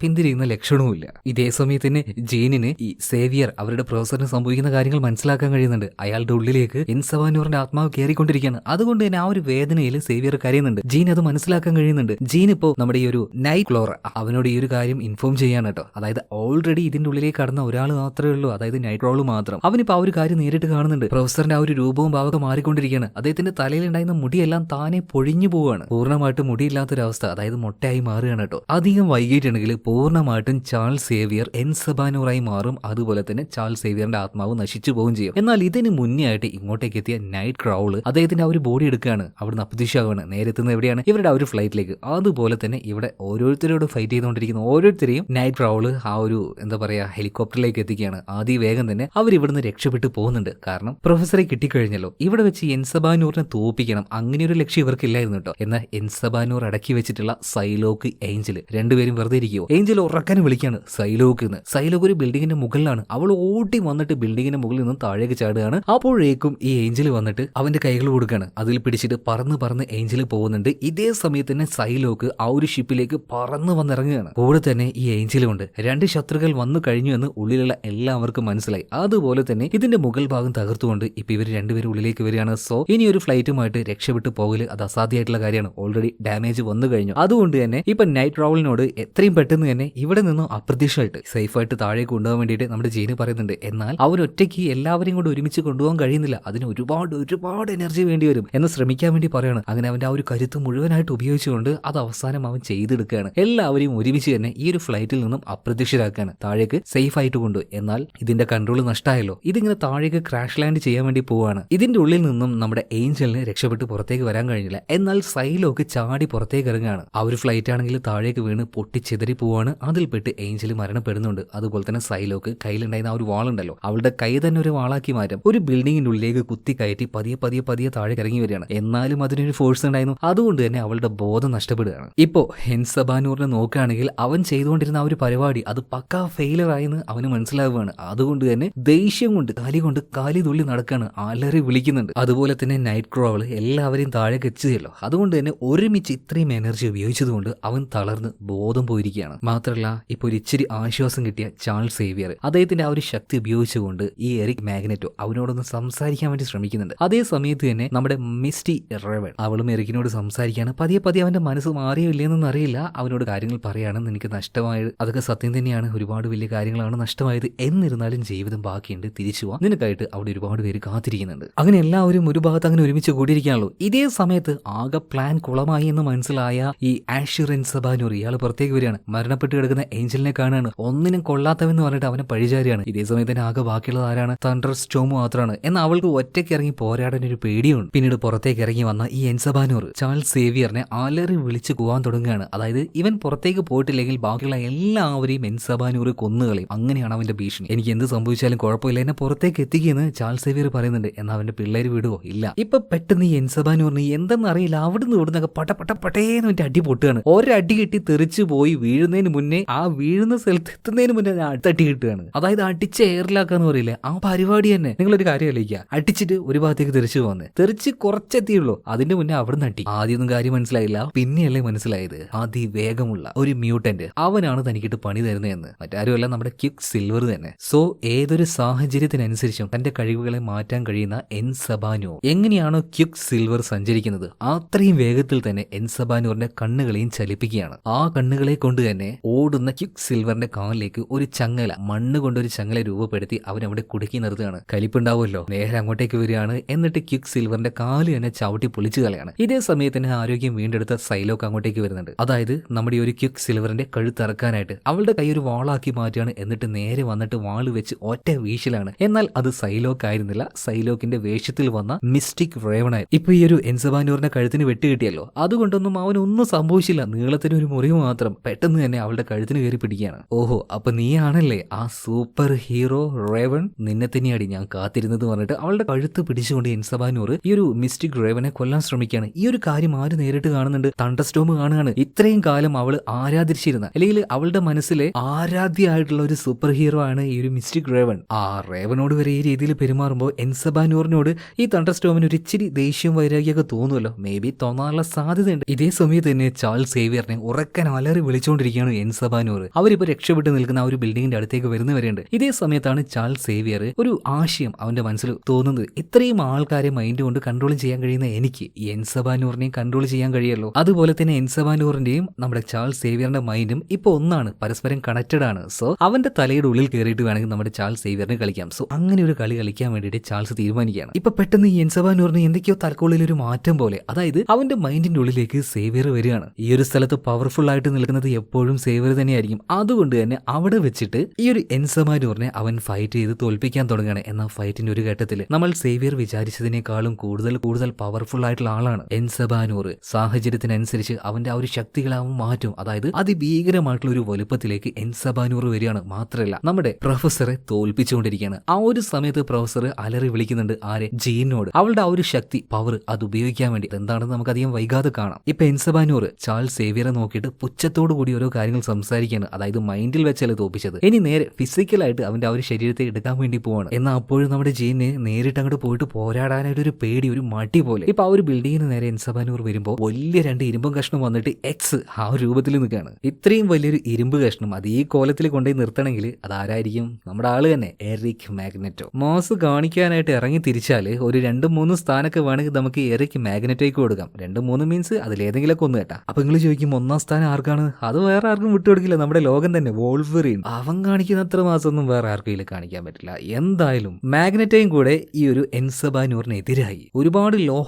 Speaker 1: പിന്തിരിയുന്ന ലക്ഷണവുമില്ല. ഇതേ സമയത്ത് തന്നെ ജീനിന് ഈ സേവിയർ അവരുടെ പ്രൊഫസറിന് സംഭവിക്കുന്ന കാര്യങ്ങൾ മനസ്സിലാക്കാൻ കഴിയുന്നുണ്ട്. അയാളുടെ ഉള്ളിലേക്ക് ഇൻസവാനൂറിന്റെ ആത്മാവ് കയറിക്കൊണ്ടിരിക്കുകയാണ്. അതുകൊണ്ട് തന്നെ ആ ഒരു വേദനയിൽ സേവിയർ കരയുന്നുണ്ട്. ജീൻ അത് മനസ്സിലാക്കാൻ കഴിയുന്നുണ്ട്. ജീൻ ഇപ്പോ നമ്മുടെ ഈ ഒരു നൈറ്റ് ക്ലോർ അവനോട് ഈ ഒരു കാര്യം ഇൻഫോം ചെയ്യാണ് കേട്ടോ. അതായത് ഓൾറെഡി ഇതിന്റെ ഉള്ളിലേക്ക് കടന്ന ഒരാൾ മാത്രമേ ഉള്ളൂ. അതായത് നൈറ്റ് ക്ലോൾ മാത്രം. അവനിപ്പോ ആ ഒരു കാര്യം നേരിട്ട് കാണുന്നുണ്ട്. പ്രൊഫസറിന്റെ ആ ഒരു രൂപവും ഭാവമൊക്കെ മാറിക്കൊണ്ടിരിക്കുകയാണ്. അദ്ദേഹത്തിന്റെ തലയിൽ ഉണ്ടായിരുന്ന മുടിയെല്ലാം താനെ പൊഴിഞ്ഞു പോവാണ് പൂർണമായിട്ടും മുടിയില്ലാത്തൊരവസ്ഥ. അതായത് മുട്ടയായി മാറുകയാണ് കേട്ടോ. അധികം വൈകിട്ടുണ്ടെങ്കിൽ പൂർണമായിട്ടും ചാൾസ് സേവിയർ എൻ സബാനൂറായി മാറും. അതുപോലെ തന്നെ ചാൾസ് സേവിയറിന്റെ ആത്മാവ് നശിച്ചു പോവുകയും ചെയ്യും. എന്നാൽ ഇതിന് മുന്നേ ആയിട്ട് ഇങ്ങോട്ടേക്ക് എത്തിയ നൈറ്റ് ക്രൗൾ അദ്ദേഹത്തിന്റെ ആ ഒരു ബോഡി എടുക്കുകയാണ്. അവിടുന്ന് അപ്രതീക്ഷയാവുകയാണ് നേരെ എത്തുന്നത് എവിടെയാണ്? ഇവരുടെ ആ ഒരു ഫ്ലൈറ്റിലേക്ക് അതുപോലെ തന്നെ ഇവിടെ ഓരോരുത്തരോട് ഫൈറ്റ് ചെയ്തുകൊണ്ടിരിക്കുന്ന ഓരോരുത്തരെയും നൈറ്റ് ക്രൗൾ ആ ഒരു എന്താ പറയാ ഹെലികോപ്റ്ററിലേക്ക് എത്തിക്കുകയാണ്. വേഗം തന്നെ അവർ ഇവിടുന്ന് രക്ഷപ്പെട്ടു പോകുന്നുണ്ട്. കാരണം പ്രൊഫസറെ കിട്ടിക്കഴിഞ്ഞല്ലോ. ഇവിടെ വെച്ച് എൻസബാനൂറിനെ തോപ്പിക്കണം. അങ്ങനെ ഒരു ലക്ഷ്യം ഇവർക്കില്ലായിരുന്നു കേട്ടോ. എന്നാൽ എൻസബാനൂർ അടക്കി വെച്ചിട്ടുള്ള സൈലോക്ക് ഏഞ്ചൽ രണ്ടുപേരും വെറുതെ ഇരിക്കുവോ? ഏഞ്ചൽ ഉറക്കാനും വിളിക്കുകയാണ് സൈലോക്ക് എന്ന്. സൈലോക്ക് ഒരു ബിൽഡിങ്ങിന്റെ മുകളിലാണ്. അവൾ ഓടി വന്നിട്ട് ബിൽഡിങ്ങിന്റെ മുകളിൽ നിന്ന് താഴേക്ക് ചാടുകയാണ്. അപ്പോഴേക്കും ഈ ഏഞ്ചൽ വന്നിട്ട് അവന്റെ കൈകൾ കൊടുക്കുകയാണ്. അതിൽ പിടിച്ചിട്ട് പറന്നു പറന്ന് ഏഞ്ചൽ പോകുന്നുണ്ട്. ഇതേ സമയത്ത് തന്നെ സൈലോക്ക് ആ ഒരു ഷിപ്പിലേക്ക് പറന്ന് വന്നിറങ്ങുകയാണ്. കൂടെ തന്നെ ഈ ഏഞ്ചലും ഉണ്ട്. രണ്ട് ശത്രുക്കൾ വന്നു കഴിഞ്ഞു എന്ന് ഉള്ളിലുള്ള എല്ലാവർക്കും മനസ്സിലായി. അതുപോലെ തന്നെ ഇതിന്റെ മുകൾ ഭാഗം തകർത്തുകൊണ്ട് ഇപ്പൊ ഇവർ രണ്ടുപേരും ഉള്ളിലേക്ക് വരികയാണ്. സോ ഇനി ഒരു ഫ്ലൈറ്റുമായിട്ട് രക്ഷപ്പെട്ടു പോകൽ അത് അസാധ്യമായിട്ടുള്ള കാര്യമാണ്. ഓൾറെഡി ഡാമേജ് വന്നു കഴിഞ്ഞു. അതുകൊണ്ട് തന്നെ ഇപ്പൊ നൈറ്റ് ട്രാവലിനോട് എത്രയും പെട്ടെന്ന് തന്നെ ഇവിടെ നിന്നും അപ്രതീക്ഷമായിട്ട് സേഫായിട്ട് താഴേക്ക് കൊണ്ടുപോകാൻ വേണ്ടിയിട്ട് നമ്മുടെ ജീന് പറയുന്നുണ്ട്. എന്നാൽ അവർ ഒറ്റയ്ക്ക് എല്ലാവരെയും കൂടെ ഒരുമിച്ച് കൊണ്ടുപോകാൻ കഴിയുന്നില്ല. അതിന് ഒരുപാട് ഒരുപാട് എനർജി വേണ്ടി വരും. എന്ന് ശ്രമിക്കാൻ വേണ്ടി പറയാണ്. അങ്ങനെ അവന്റെ ആ ഒരു കരുത്ത് മുഴുവനായിട്ട് ഉപയോഗിച്ചുകൊണ്ട് അത് അവസാനം അവൻ ചെയ്തെടുക്കുകയാണ്. എല്ലാവരെയും ഒരുമിച്ച് തന്നെ ഈ ഒരു ഫ്ലൈറ്റിൽ നിന്നും അപ്രത്യക്ഷരാക്കുകയാണ്. താഴേക്ക് സേഫ് ആയിട്ട് കൊണ്ടു എന്നാൽ ഇതിന്റെ കൺട്രോൾ നഷ്ടമായല്ലോ ഇതിങ്ങനെ താഴേക്ക് ക്രാഷ് ലാൻഡ് ചെയ്യാൻ വേണ്ടി പോവാണ്. ഇതിന്റെ ഉള്ളിൽ നിന്നും നമ്മുടെ ഏഞ്ചലിനെ രക്ഷപ്പെട്ട് പുറത്തേക്ക് വരാൻ കഴിഞ്ഞില്ല. എന്നാൽ സൈലോക്ക് ചാടി പുറത്തേക്ക് ഇറങ്ങുകയാണ്. ആ ഒരു ഫ്ലൈറ്റ് ആണെങ്കിൽ താഴേക്ക് വീണ് പൊട്ടിച്ചെതറി പോവാണ്. അതിൽപ്പെട്ട് ഏഞ്ചൽ മരണപ്പെടുന്നുണ്ട്. അതുപോലെ തന്നെ സൈലോക്ക് കയ്യിലുണ്ടായിരുന്ന ആ ഒരു വാളുണ്ടല്ലോ അവളുടെ കൈ തന്നെ ഒരു വാളാക്കി മാറ്റും ഒരു ബിൽഡിങ്ങിന്റെ ഉള്ളിലേക്ക് കുത്തി കയറ്റി പതിയെ പതിയെ പതിയെ താഴേക്ക് ഇറങ്ങി വരികയാണ്. എന്നാലും അതിനൊരു ഫോഴ്സ് ഉണ്ടായിരുന്നു. അതുകൊണ്ട് തന്നെ അവളുടെ ബോധം നഷ്ടപ്പെടുകയാണ്. ഇപ്പോ ഹെൻസബാനൂറിനെ നോക്കുകയാണെങ്കിൽ അവൻ ചെയ്തുകൊണ്ടിരുന്ന ആ ഒരു പരിപാടി അത് പക്കാ ഫെയിലർ ആയെന്ന് അവന് മനസ്സിലാവുകയാണ്. അതുകൊണ്ട് തന്നെ ദേഷ്യം കൊണ്ട് കാലി കൊണ്ട് കാലി തുള്ളി നടക്കാണ് അലറി വിളിക്കുന്നുണ്ട്. അതുപോലെ തന്നെ നൈറ്റ് ക്രോവൾ എല്ലാവരെയും താഴെ എത്തിയല്ലോ അതുകൊണ്ട് തന്നെ ഒരുമിച്ച് ഇത്രയും എനർജി ഉപയോഗിച്ചതുകൊണ്ട് അവൻ തളർന്ന് ബോധം പോയിരിക്കുകയാണ്. മാത്രമല്ല ഇപ്പോൾ ഒരു ഇച്ചിരി ആശ്വാസം കിട്ടിയ ചാൾസ് സേവിയർ. അദ്ദേഹത്തിന്റെ ആ ഒരു ശക്തി ഉപയോഗിച്ചുകൊണ്ട് ഈ എറിക് മാഗ്നറ്റോ അവനോടൊന്ന് സംസാരിക്കാൻ വേണ്ടി ശ്രമിക്കുന്നുണ്ട്. അതേ സമയത്ത് തന്നെ നമ്മുടെ മിസ്റ്റി റെവൺ അവളും എറിക്കിനോട് സംസാരിക്കാണ് പതിയെ പതിയെ അവന്റെ മനസ്സ് മാറിയോ ഇല്ലയെന്നൊന്നും അറിയില്ല. അവനോട് കാര്യങ്ങൾ പറയുകയാണെന്ന് എനിക്ക് നഷ്ടമായത്. അതൊക്കെ സത്യം തന്നെയാണ്. ഒരുപാട് വലിയ കാര്യങ്ങളാണ് നഷ്ടമായത്. എന്നിരുന്നാലും ജീവിതം ബാക്കിയുണ്ട്. തിരിച്ചു പോവാം നിനക്കായിട്ട് അവിടെ ഒരുപാട് പേര് കാത്തിരിക്കുന്നുണ്ട്. അങ്ങനെ എല്ലാവരും ഒരു ഭാഗത്ത് അങ്ങനെ ഒരുമിച്ച് കൂടിയിരിക്കുകയാണല്ലോ. ഇതേ സമയത്ത് ആകെ പ്ലാൻ കുളമായി എന്ന് മനസ്സിലായ ഈ ആഷിറൻ സബാനൂർ ഇയാൾ പുറത്തേക്ക് വരികയാണ്. മരണപ്പെട്ട് കിടക്കുന്ന ഏഞ്ചലിനെ കാണാണ് ഒന്നിനും കൊള്ളാത്തവെന്ന് പറഞ്ഞിട്ട് അവനെ പഴിചാരിയാണ് ഇതേ സമയത്ത് തന്നെ ആകെ ബാക്കിയുള്ളത് ആരാണ്? തണ്ടർ സ്റ്റോം മാത്രമാണ് എന്നാൽ അവൾക്ക് ഒറ്റയ്ക്ക് ഇറങ്ങി പോരാടാൻ ഒരു പേടിയുണ്ട്. പിന്നീട് പുറത്തേക്ക് ഇറങ്ങി വന്ന എൻസബാനൂർ ചാൾസ് സേവിയറിനെ അലറി വിളിച്ചു പോകാൻ തുടങ്ങുകയാണ്. അതായത് ഇവൻ പുറത്തേക്ക് പോയിട്ടില്ലെങ്കിൽ ബാക്കിയുള്ള എല്ലാവരെയും എൻസബാനൂർ കൊന്നുകളയും. അങ്ങനെയാണ് അവന്റെ ഭീഷണി. എനിക്ക് എന്ത് സംഭവിച്ചാലും കുഴപ്പമില്ല. എന്നെ പുറത്തേക്ക് എത്തിക്കുമെന്ന് ചാൾസ് സേവിയർ പറയുന്നുണ്ട്. എന്നാൽ അവന്റെ പിള്ളേർ വിടുവോ? ഇല്ല. ഇപ്പൊ പെട്ടെന്ന് ഈ എൻസബാനൂറിന് എന്തെന്ന് അറിയില്ല. അവിടുന്ന് ഇവിടുന്നൊക്കെ പട്ട പട്ട പട്ടേന്ന് മറ്റേ അടി പൊട്ടുകയാണ്. ഒരടി കിട്ടി തെറിച്ചു പോയി വീഴുന്നതിന് മുന്നേ ആ വീഴുന്ന സ്ഥലത്ത് എത്തുന്നതിന് മുന്നേ ഞാൻ അടി കിട്ടുകയാണ്. അതായത് അടിച്ച് എയറിലാക്കാന്ന് പറയില്ലേ? ആ പരിപാടി തന്നെ. നിങ്ങളൊരു കാര്യം ആലോചിക്കുക. അടിച്ചിട്ട് ഒരു ഭാഗത്തേക്ക് തെറിച്ചു പോകുന്നത് തെറിച്ച് കുറച്ചെത്തിയുള്ളൂ അതിന്റെ മുന്നേ അവിടെ നട്ടി ആദ്യമൊന്നും കാര്യം മനസ്സിലായില്ല. പിന്നെയല്ലേ മനസ്സിലായത്? അതിവേഗമുള്ള ഒരു മ്യൂട്ടന്റ് അവനാണ് തനിക്കിട്ട് പണി തരുന്നതെന്ന് മറ്റാരുമല്ല നമ്മുടെ ക്യുക് സിൽവർ തന്നെ. സോ ഏതൊരു സാഹചര്യത്തിനനുസരിച്ചും തന്റെ കഴിവുകളെ മാറ്റാൻ കഴിയുന്ന എൻ സബാനു എങ്ങനെയാണോ ക്യുക് സിൽവർ സഞ്ചരിക്കുന്നത്? അത്രയും വേഗത്തിൽ തന്നെ എൻ സബാനോറിന്റെ കണ്ണുകളെയും ചലിപ്പിക്കുകയാണ്. ആ കണ്ണുകളെ കൊണ്ട് തന്നെ ഓടുന്ന ക്യുക് സിൽവറിന്റെ കാലിലേക്ക് ഒരു ചങ്ങല മണ്ണ് കൊണ്ട് ഒരു ചങ്ങല രൂപപ്പെടുത്തി അവൻ അവിടെ കുടുക്കി നിർത്തുകയാണ്. കലിപ്പുണ്ടാവുമല്ലോ നേരെ അങ്ങോട്ടേക്ക് വരികയാണ്. എന്നിട്ട് ക്യുക് സിൽവറിന്റെ കാൽ തന്നെ ചവിട്ടി കളയാണ്. ഇതേ സമയത്ത് തന്നെ ആരോഗ്യം വീണ്ടെടുത്ത സൈലോക്ക് അങ്ങോട്ടേക്ക് വരുന്നുണ്ട്. അതായത് നമ്മുടെ ഒരു ക്യുക്ക് സിൽവറിന്റെ കഴുത്തിറക്കാനായിട്ട് അവളുടെ കൈ ഒരു വാളാക്കി മാറ്റുകയാണ് എന്നിട്ട് നേരെ വന്നിട്ട് വാൾ വെച്ച് ഒറ്റ വീശിലാണ്. എന്നാൽ അത് സൈലോക്ക് ആയിരുന്നില്ല. സൈലോക്കിന്റെ വേഷത്തിൽ വന്ന മിസ്റ്റിക് റേവണായി. ഇപ്പൊ ഈ ഒരു എൻസബാനൂറിന്റെ കഴുത്തിന് വെട്ടുകിട്ടിയല്ലോ അതുകൊണ്ടൊന്നും അവനൊന്നും സംഭവിച്ചില്ല. നീളത്തിന് ഒരു മുറിവ് മാത്രം പെട്ടെന്ന് തന്നെ അവളുടെ കഴുത്തിന് കയറി പിടിക്കുകയാണ്. ഓഹോ അപ്പൊ നീയാണല്ലേ ആ സൂപ്പർ ഹീറോ റേവൺ? നിന്നെ തന്നെയാടി ഞാൻ കാത്തിരുന്നത് പറഞ്ഞിട്ട് അവളുടെ കഴുത്ത് പിടിച്ചുകൊണ്ട് എൻസബാനൂർ ഈ ഒരു മിസ്റ്റിക് റേവനെ കൊല്ലാൻ ശ്രമിക്കുകയാണ്. ഈ ഒരു കാര്യം ആര് നേരിട്ട് കാണുന്നുണ്ട്? തണ്ടസ്റ്റോം കാണുകയാണ്. ഇത്രയും കാലം അവൾ ആരാധിച്ചിരുന്ന അല്ലെങ്കിൽ അവളുടെ മനസ്സിലെ ആരാധ്യമായിട്ടുള്ള ഒരു സൂപ്പർ ഹീറോ ആണ് ഈ ഒരു മിസ്റ്റിക് റേവൺ. ആ റേവനോട് വരെ ഈ രീതിയിൽ പെരുമാറുമ്പോൾ എൻസബാനൂറിനോട് ഈ തണ്ടർസ്റ്റോമിന് ഒരു ഇച്ചിരി ദേഷ്യം വൈരാഗ്യമൊക്കെ തോന്നുമല്ലോ. മേ ബി തോന്നാനുള്ള സാധ്യതയുണ്ട്. ഇതേ സമയത്ത് തന്നെ ചാൾസ് സേവിയറിനെ ഉറക്കൻ അലറി വിളിച്ചുകൊണ്ടിരിക്കുകയാണ് എൻസബാനൂർ. അവരിപ്പോ രക്ഷപ്പെട്ട് നിൽക്കുന്ന ആ ഒരു ബിൽഡിങ്ങിന്റെ അടുത്തേക്ക് വരുന്നവരുണ്ട്. ഇതേ സമയത്താണ് ചാൾസ് സേവിയർ ഒരു ആശയം അവന്റെ മനസ്സിൽ തോന്നുന്നത്. ഇത്രയും ആൾക്കാരെ മൈൻഡ് കൊണ്ട് കൺട്രോൾ ചെയ്യാൻ കഴിയുന്ന എനിക്ക്. എൻസബാനൂറിനെയും കൺട്രോൾ ചെയ്യാൻ കഴിയല്ലോ അതുപോലെ തന്നെ എൻസബാനൂറിന്റെയും നമ്മുടെ ചാൾസ് സേവിയറിന്റെ മൈൻഡും ഇപ്പൊ ഒന്നാണ്. പരസ്പരം കണക്റ്റഡ് ആണ്. സോ അവന്റെ തലയുടെ ഉള്ളിൽ കയറിയിട്ട് വേണമെങ്കിൽ നമ്മുടെ ചാൾസ് സേവിയറിനെ കളിക്കാം. സോ അങ്ങനെ ഒരു കളി കളിക്കാൻ വേണ്ടിയിട്ട് ചാൾസ് തീരുമാനിക്കുകയാണ്. ഇപ്പൊ പെട്ടെന്ന് ഈ എൻസബാനൂറിന് എന്തൊക്കെയോ തലക്കുള്ളിൽ ഒരു മാറ്റം പോലെ. അതായത് അവന്റെ മൈൻഡിന്റെ ഉള്ളിലേക്ക് സേവിയർ വരികയാണ്. ഈ ഒരു സ്ഥലത്ത് പവർഫുൾ ആയിട്ട് നിൽക്കുന്നത് എപ്പോഴും സേവിയർ തന്നെയായിരിക്കും. അതുകൊണ്ട് തന്നെ അവിടെ വെച്ചിട്ട് ഈ ഒരു എൻസബാനൂറിനെ അവൻ ഫൈറ്റ് ചെയ്ത് തോൽപ്പിക്കാൻ തുടങ്ങുകയാണ്. എന്നാൽ ഫൈറ്റിന്റെ ഒരു ഘട്ടത്തിൽ നമ്മൾ സേവിയർ വിചാരിച്ചതിനേക്കാളും കൂടുതൽ കൂടുതൽ പവർഫുൾ ആയിട്ടുള്ള ആളാണ്. എൻസബാനൂർ സാഹചര്യത്തിനനുസരിച്ച് അവന്റെ ആ ഒരു ശക്തികളാവും മാറ്റും അതായത് അതിഭീകരമായിട്ടുള്ള ഒരു വലുപ്പത്തിലേക്ക് എൻസബാനൂർ വരികയാണ് മാത്രമല്ല നമ്മുടെ പ്രൊഫസറെ തോൽപ്പിച്ചുകൊണ്ടിരിക്കുകയാണ്. ആ ഒരു സമയത്ത് പ്രൊഫസർ അലറി വിളിക്കുന്നുണ്ട് ആരെ? ജീനോട്. അവളുടെ ആ ഒരു ശക്തി പവർ അത് ഉപയോഗിക്കാൻ വേണ്ടി. എന്താണെന്ന് നമുക്ക് അധികം വൈകാതെ കാണാം. ഇപ്പൊ എൻസബാനൂർ ചാൾസ് സേവിയറെ നോക്കിയിട്ട് പുച്ഛത്തോടു കൂടി ഓരോ കാര്യങ്ങൾ സംസാരിക്കുകയാണ്. അതായത് മൈൻഡിൽ വെച്ചാൽ തോപ്പിച്ചത് ഇനി നേരെ ഫിസിക്കലായിട്ട് അവന്റെ ആ ഒരു ശരീരത്തെ എടുക്കാൻ വേണ്ടി പോവാണ്. എന്നാൽ അപ്പോഴും നമ്മുടെ ജീന് നേരിട്ട് അങ്ങോട്ട് പോയിട്ട് പോരാടാനായിട്ട് ഒരു പേടി ഒരു മടി പോലെ. ഇപ്പൊ ആ ഒരു ബിൽഡിങ്ങിന് നേരെ എൻസബാനൂർ വരുമ്പോൾ വലിയ രണ്ട് ഇരുമ്പും കഷ്ണം വന്നിട്ട് എക്സ് ആ രൂപത്തിൽ നിൽക്കുകയാണ് ഇത്രയും വലിയൊരു ഇരുമ്പ് കഷ്ണം അത് ഈ കോലത്തിൽ കൊണ്ടുപോയി നിർത്തണമെങ്കിൽ അതാരായിരിക്കും നമ്മുടെ ആൾ തന്നെ എറിക് മാഗ്നറ്റോ. മോസ് കാണിക്കാനായിട്ട് ഇറങ്ങി തിരിച്ചാൽ ഒരു രണ്ടും മൂന്നും സ്ഥാനമൊക്കെ വേണമെങ്കിൽ നമുക്ക് എറിക് മാഗ്നറ്റോയ്ക്ക് കൊടുക്കാം. രണ്ട് മൂന്ന് മീൻസ് അതിലേതെങ്കിലുമൊക്കെ ഒന്ന് കേട്ടാ. അപ്പൊ നിങ്ങൾ ചോദിക്കും ഒന്നാം സ്ഥാനം ആർക്കാണ്? അത് വേറെ ആർക്കും വിട്ടുകൊടുക്കില്ല നമ്മുടെ ലോകം തന്നെ വോൾവറിൻ അവൻ കാണിക്കുന്ന അത്ര മാസമൊന്നും വേറെ ആർക്കും കാണിക്കാൻ പറ്റില്ല. എന്തായാലും മാഗ്നറ്റയും കൂടെ ഈ ഒരു എൻസബാനൂറിനെതിരായി ഒരുപാട് ലോഹ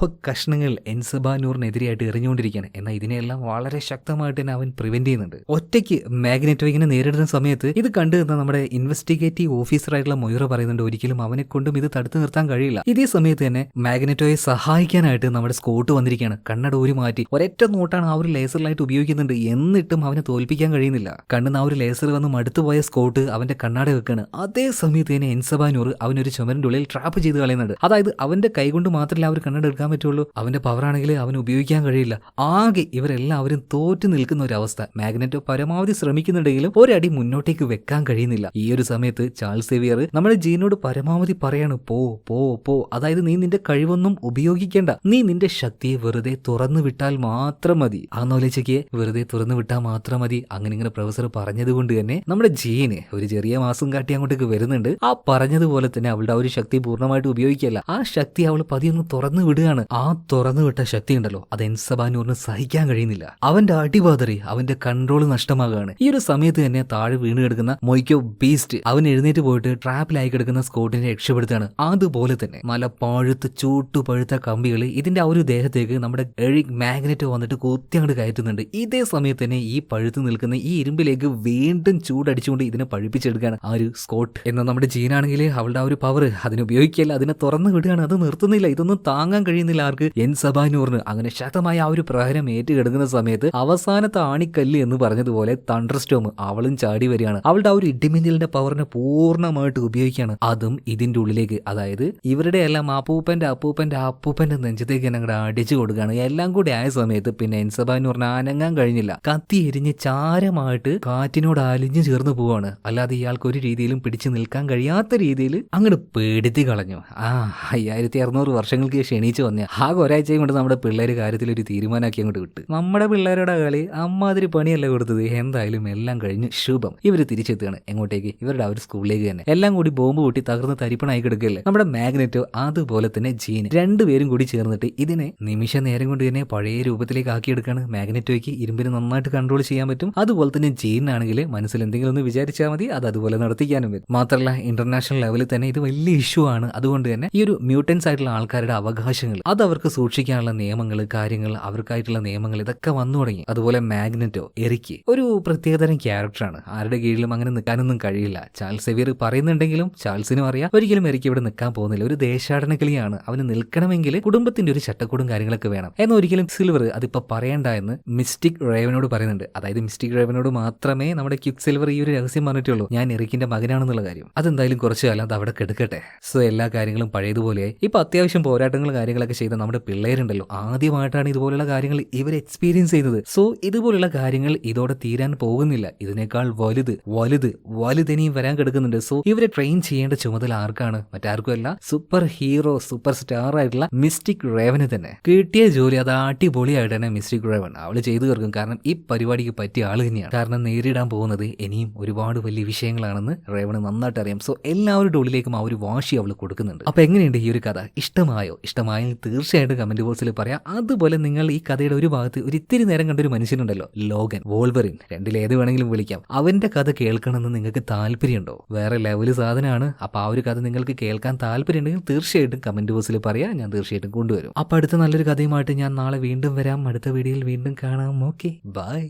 Speaker 1: കഷ്ണങ്ങൾ എൻസബാനൂറിനെതിരെയായിട്ട് എറിഞ്ഞുകൊണ്ടിരിക്കുകയാണ്. എന്നാൽ ഇതിനെല്ലാം വളരെ ശക്തമായിട്ട് തന്നെ അവൻ പ്രിവെന്റ് ചെയ്യുന്നുണ്ട്. ഒറ്റയ്ക്ക് മാഗ്നറ്റോയിങ്ങിനെ നേരിടുന്ന സമയത്ത് ഇത് കണ്ടു നിന്ന നമ്മുടെ ഇൻവെസ്റ്റിഗേറ്റീവ് ഓഫീസറായിട്ടുള്ള മൊയ്റ പറയുന്നുണ്ട് ഒരിക്കലും അവനെ കൊണ്ടും ഇത് തടുത്തു നിർത്താൻ കഴിയില്ല. ഇതേ സമയത്ത് തന്നെ മാഗ്നറ്റോയെ സഹായിക്കാനായിട്ട് നമ്മുടെ സ്കോട്ട് വന്നിരിക്കുകയാണ്. കണ്ണട ഒരു മാറ്റി. ഒരൊറ്റ നോട്ടാണ് ആ ഒരു ലേസർ ലൈറ്റ് ഉപയോഗിക്കുന്നുണ്ട്. എന്നിട്ടും അവനെ തോൽപ്പിക്കാൻ കഴിയുന്നില്ല. കണ്ണുന്ന ആ ഒരു ലേസർ വന്ന് മടുത്തുപോയ സ്കോട്ട് അവന്റെ കണ്ണാട വെക്കാണ് അതേ സമയത്ത് തന്നെ എൻസബാനൂർ അവനൊരു ചുമരിന്റെ ഉള്ളിൽ ട്രാപ്പ് ചെയ്ത് കളയുന്നുണ്ട്. അതായത് അവന്റെ കൈകൊണ്ട് മാത്രമല്ല ആ ഒരു കണ്ണട എടുക്കാൻ പറ്റുള്ളൂ. അവന്റെ പവറാണെങ്കിൽ അവന് ഉപയോഗിക്കാൻ കഴിയില്ല. ആകെ ഇവരെല്ലാവരും തോറ്റു നിൽക്കുന്ന ഒരു അവസ്ഥ മാഗ്നറ്റോ പരമാവധി ശ്രമിക്കുന്നുണ്ടെങ്കിലും ഒരടി മുന്നോട്ടേക്ക് വെക്കാൻ കഴിയുന്നില്ല. ഈ ഒരു സമയത്ത് ചാൾസ് സേവിയർ നമ്മുടെ ജീനോട് പരമാവധി പറയാണ് പോ പോ പോ. അതായത് നീ നിന്റെ കഴിവൊന്നും ഉപയോഗിക്കേണ്ട. നീ നിന്റെ ശക്തിയെ വെറുതെ തുറന്നു വിട്ടാൽ മാത്രം മതി. ആ നോലേച്ചയ്ക്ക് വെറുതെ തുറന്നു വിട്ടാൽ മാത്രം മതി. അങ്ങനെ ഇങ്ങനെ പ്രൊഫസർ പറഞ്ഞതുകൊണ്ട് തന്നെ നമ്മുടെ ജീന് ഒരു ചെറിയ മാസം കാട്ടി അങ്ങോട്ടേക്ക് വരുന്നുണ്ട്. ആ പറഞ്ഞതുപോലെ തന്നെ അവളുടെ ആ ഒരു ശക്തി പൂർണമായിട്ട് ഉപയോഗിക്കല്ല ആ ശക്തി അവൾ പതിയൊന്ന് തുറന്നു വിടുകയാണ്. ആ തുറന്നു വിട്ട ശക്തി ഉണ്ടല്ലോ അത് എൻസബാനൂറിന് സഹിക്കാൻ കഴിയുന്നില്ല. അവന്റെ അടിപാതറി അവന്റെ കൺട്രോൾ നഷ്ടമാകുകയാണ് ഈ ഒരു സമയത്ത് തന്നെ താഴെ വീണ് കിടക്കുന്ന മൊയ്ക്കോ ബീസ്റ്റ് അവൻ എഴുന്നേറ്റ് പോയിട്ട് ട്രാപ്പിലായി കിടക്കുന്ന സ്കോട്ടിനെ രക്ഷപ്പെടുത്താണ് അതുപോലെ തന്നെ മല പഴുത്ത് ചൂട്ടു പഴുത്ത കമ്പികൾ ഇതിന്റെ ആ ഒരു ദേഹത്തേക്ക് നമ്മുടെ എഴിക് മാഗ്നറ്റ് വന്നിട്ട് കുത്തി അങ്ങോട്ട് കയറ്റുന്നുണ്ട്. ഇതേ സമയത്ത് തന്നെ ഈ പഴുത്ത് നിൽക്കുന്ന ഈ ഇരുമ്പിലേക്ക് വീണ്ടും ചൂടടിച്ചുകൊണ്ട് ഇതിനെ പഴുപ്പിച്ചെടുക്കുകയാണ് ആ ഒരു സ്കോട്ട്. എന്നാൽ നമ്മുടെ ജീനാണെങ്കിൽ അവളുടെ ആ ഒരു പവർ അതിനുപയോഗിക്കല്ല അതിനെ തുറന്നു വിടുകയാണ്. അത് നിർത്തുന്നില്ല. ഇതൊന്നും താങ്ങാൻ കഴിയുന്നില്ല ആർക്ക്. എൻ സബാനൂറിന് അങ്ങനെ ശക്തമായ ആ ഒരു പ്രഹരം ഏറ്റുകിടക്കുന്ന സമയത്ത് അവസാനത്തെ ആണിക്കല്ല് എന്ന് പറഞ്ഞതുപോലെ തണ്ടർ സ്റ്റോം അവളും ചാടി വരികയാണ്. അവളുടെ ആ ഒരു ഇടിമിന്നലിന്റെ പവറിനെ പൂർണമായിട്ട് ഉപയോഗിക്കുകയാണ്. അതും ഇതിന്റെ ഉള്ളിലേക്ക് അതായത് ഇവരുടെ എല്ലാം അപ്പൂപ്പന്റെ അപ്പൂപ്പന്റെ അപ്പൂപ്പന്റെ നെഞ്ചത്തേക്ക് അങ്ങോട്ട് അടിച്ചു കൊടുക്കുകയാണ്. എല്ലാം കൂടി ആയ സമയത്ത് പിന്നെ എൻസബാനൂറിന് അനങ്ങാൻ കഴിഞ്ഞില്ല. കത്തി എരിഞ്ഞ് ചാരമായിട്ട് കാറ്റിനോട് അലിഞ്ഞു ചേർന്ന് പോവാണ് അല്ലാതെ ഇയാൾക്ക് ഒരു രീതിയിലും പിടിച്ചു നിൽക്കാൻ കഴിയാത്ത രീതിയിൽ അങ്ങോട്ട് പേടിത്തി കളഞ്ഞു. ആ അയ്യായിരത്തി അറുന്നൂറ് വർഷങ്ങൾക്ക് ക്ഷണിച്ചു വന്ന ആകെ ഒരാഴ്ചയും കൊണ്ട് നമ്മുടെ പിള്ളേർ കാര്യത്തിൽ ഒരു തീരുമാനമാക്കി അങ്ങോട്ട് വിട്ട്. നമ്മുടെ പിള്ളേരുടെ കളി അമ്മാതിരി പണിയല്ല കൊടുത്തത്. എന്തായാലും എല്ലാം കഴിഞ്ഞ് ശുഭം. ഇവർ തിരിച്ചെത്തുകയാണ്. എങ്ങോട്ടേക്ക്? ഇവരുടെ ആ ഒരു സ്കൂളിലേക്ക് തന്നെ. എല്ലാം കൂടി ബോംബ് പൊട്ടി തകർന്ന് തരിപ്പണായി കിടക്കല്ലേ നമ്മുടെ മാഗ്നറ്റോ അതുപോലെ തന്നെ ജീന്. രണ്ടുപേരും കൂടി ചേർന്നിട്ട് ഇതിനെ നിമിഷ നേരം കൊണ്ട് തന്നെ പഴയ രൂപത്തിലേക്ക് ആക്കിയെടുക്കാണ്. മാഗ്നറ്റോയ്ക്ക് ഇരുമ്പിന് നന്നായിട്ട് കൺട്രോൾ ചെയ്യാൻ പറ്റും. അതുപോലെ തന്നെ ജീനാണെങ്കിൽ മനസ്സിൽ എന്തെങ്കിലും ഒന്ന് വിചാരിച്ചാൽ മതി. അത് അതുപോലെ നടത്തിക്കാനും പറ്റും. മാത്രമല്ല ഇന്റർനാഷണൽ ലെവലിൽ തന്നെ ഇത് വലിയ ഇഷ്യൂ ആണ്. അതുകൊണ്ട് തന്നെ ഈ ഒരു മ്യൂട്ടൻസ് ആയിട്ടുള്ള ആൾക്കാരുടെ അവകാശങ്ങൾ അത് അവർക്ക് സൂക്ഷിക്കാനുള്ള നിയമങ്ങൾ കാര്യങ്ങൾ അവർക്കായിട്ടുള്ള നിയമങ്ങൾ ഇതൊക്കെ വന്നു തുടങ്ങി. അതുപോലെ മാഗ്നറ്റോ എറിക്ക് ഒരു പ്രത്യേകതരം ക്യാരക്ടറാണ് ആരുടെ കീഴിലും അങ്ങനെ നിൽക്കാനൊന്നും കഴിയില്ല. ചാൾസ് സെവിയർ പറയുന്നുണ്ടെങ്കിലും ചാൾസിനും അറിയാം. ഒരിക്കലും എറിക്ക് ഇവിടെ നിൽക്കാൻ പോകുന്നില്ല. ഒരു ദേശാടന കിളിയാണ്. അവന് നിൽക്കണമെങ്കിൽ കുടുംബത്തിന്റെ ഒരു ചട്ടക്കൂടും കാര്യങ്ങളൊക്കെ വേണം. എന്ന് ഒരിക്കലും സിൽവർ അതിപ്പോ പറയണ്ട എന്ന് മിസ്റ്റിക് റേവനോട് പറയുന്നുണ്ട്. അതായത് മിസ്റ്റിക് റേവനോട് മാത്രമേ നമ്മുടെ ക്യുക് സിൽവർ ഈ ഒരു രഹസ്യം പറഞ്ഞിട്ടുള്ളൂ. ഞാൻ എറിക്കിന്റെ മകനാണെന്നുള്ള കാര്യം. അതെന്തായാലും കുറച്ചു കാലം അത് അവിടെ കെടുക്കട്ടെ. സോ എല്ലാ കാര്യങ്ങളും പഴയതുപോലെയായി. ഇപ്പൊ അത്യാവശ്യം പോരാട്ടങ്ങൾ കാര്യങ്ങളൊക്കെ ചെയ്ത നമ്മുടെ പിള്ളേരുണ്ടല്ലോ. ആദ്യമായിട്ടാണ് ഇതുപോലുള്ള കാര്യങ്ങൾ ഇവർ എക്സ്പീരിയൻസ് ചെയ്തത്. സോ ഇതുപോലുള്ള കാര്യങ്ങൾ ഇതോടെ തീരാൻ പോകുന്നില്ല. ഇതിനേക്കാൾ വലുത് വലുത് വലുതിനിയും വരാൻ കിടക്കുന്നുണ്ട്. സോ ഇവരെ ട്രെയിൻ ചെയ്യേണ്ട ചുമതല ആർക്കാണ്? മറ്റാർക്കുമല്ല സൂപ്പർ ഹീറോ സൂപ്പർ സ്റ്റാർ ആയിട്ടുള്ള മിസ്റ്റിക് റേവന് തന്നെ. കിട്ടിയ ജോലി അത് അടിപൊളിയായിട്ട് തന്നെ മിസ്റ്റിക് റേവൻ അവൾ ചെയ്തു തീർക്കും. കാരണം ഈ പരിപാടിക്ക് പറ്റിയ ആൾ തന്നെയാണ്. കാരണം നേരിടാൻ പോകുന്നത് ഇനിയും ഒരുപാട് വലിയ വിഷയങ്ങളാണെന്ന് റേവന് നന്നായിട്ട് അറിയാം. സോ എല്ലാവരുടെ ഉള്ളിലേക്കും ആ ഒരു വാശി അവൾ കൊടുക്കുന്നുണ്ട്. അപ്പൊ എങ്ങനെയുണ്ട് ഈ ഒരു കഥ? ഇഷ്ടമായോ? ഇഷ്ടമായെങ്കിൽ തീർച്ചയായിട്ടും കമന്റ് ബോക്സിൽ പറയാം. അതുപോലെ നിങ്ങൾ ഈ കഥയുടെ ഒരു ഭാഗത്ത് ഒരു ഇത്തിരി നേരം കണ്ട ഒരു മനുഷ്യനുണ്ടല്ലോ ലോഗൻ വോൾവറിൻ. രണ്ടിൽ ഏത് വേണമെങ്കിലും വിളിക്കാം. അവന്റെ കഥ കേൾക്കണമെന്ന് നിങ്ങൾക്ക് താല്പര്യമുണ്ടോ? വേറെ ലെവൽ സാധനമാണ്. അപ്പൊ ആ ഒരു കഥ നിങ്ങൾക്ക് കേൾക്കാൻ താല്പര്യമുണ്ടെങ്കിൽ തീർച്ചയായിട്ടും കമന്റ് ബോക്സിൽ പറയാം. ഞാൻ തീർച്ചയായിട്ടും കൊണ്ടുവരും. അപ്പൊ അടുത്ത നല്ലൊരു കഥയുമായിട്ട് ഞാൻ നാളെ വീണ്ടും വരാം. അടുത്ത വീഡിയോയിൽ വീണ്ടും കാണാം. Okay bye.